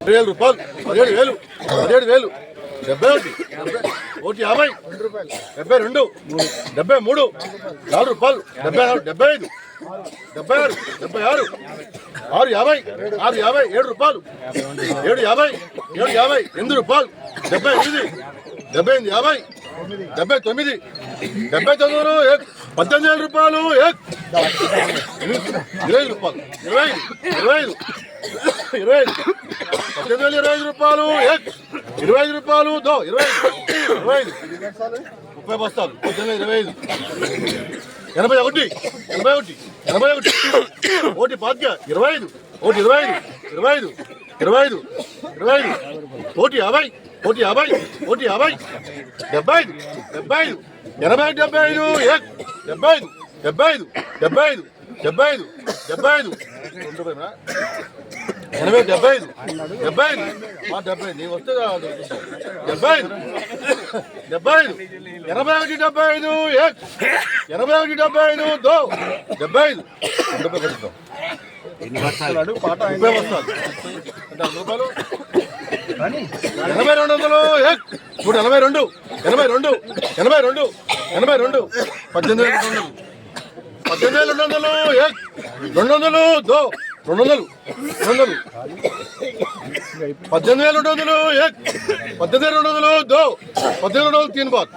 పదిహేడు రూపాయలు పదిహేడు వేలు పదిహేడు వేలు డెబ్బై ఒకటి ఒకటి యాభై డెబ్బై రెండు డెబ్బై మూడు నాలుగు రూపాయలు డెబ్బై ఆరు డెబ్బై ఐదు డెబ్బై ఆరు డెబ్బై ఆరు ఆరు యాభై ఆరు యాభై ఏడు రూపాయలు ఏడు యాభై ఏడు యాభై ఎనిమిది రూపాయలు డెబ్బై ఎనిమిది డెబ్బై ఎనిమిది యాభై డెబ్బై తొమ్మిది డెబ్బై తొమ్మిది పద్దెనిమిది వేల రూపాయలు ఇరవై ఐదు రూపాయలు ఇరవై ఇరవై ఐదు ఇరవై ఐదు పద్దెనిమిది వేల ఇరవై ఐదు రూపాయలు ఇరవై ఐదు రూపాయలు దో ఇరవై ఐదు ఇరవై ఐదు. ముప్పై బస్తాలు పద్దెనిమిది ఇరవై ఐదు. ఎనభై ఒకటి ఎనభై ఒకటి ఎనభై ఒకటి. ఒకటి పాతిక ఇరవై ఐదు ఒకటి ఇరవై ఐదు ఇరవై ఐదు ఇరవై ఐదు ఇరవై ఐదు. ఒకటి యాభై ఒకటి యాభై ఒకటి యాభై డెబ్బై ఐదు డెబ్బై ఐదు ఎనభై డెబ్బై ఐదు డెబ్బై ఐదు డెబ్బై ఐదు డెబ్బై ఐదు డెబ్బై ఐదు డెబ్బై ఐదు? ఎనభై డెబ్బై ఐదు డెబ్బై ఐదు ఆ, డెబ్బై ఐదు నీవు వస్తే. డెబ్బై ఐదు డెబ్బై ఐదు ఎనభై ఒకటి డెబ్బై ఐదు ఎనభై ఒకటి డెబ్బై ఐదు దో డెబ్బై ఐదు డెబ్బై కొడుతాం ముప్పై వస్తాలు అంటే వంద రూపాయలు ఎనభై రెండు వందలు ఏక్ ఎనభై రెండు ఎనభై రెండు ఎనభై రెండు ఎనభై రెండు. పద్దెనిమిది వేల రెండు వందలు. పద్దెనిమిది వేల రెండు వందలు రెండు వందలు దో రెండు వందలు రెండు వందలు. పద్దెనిమిది వేల రెండు వందలు పద్దెనిమిది వేల రెండు వందలు దో పద్దెనిమిది రెండు వందలు తీన్ బాత్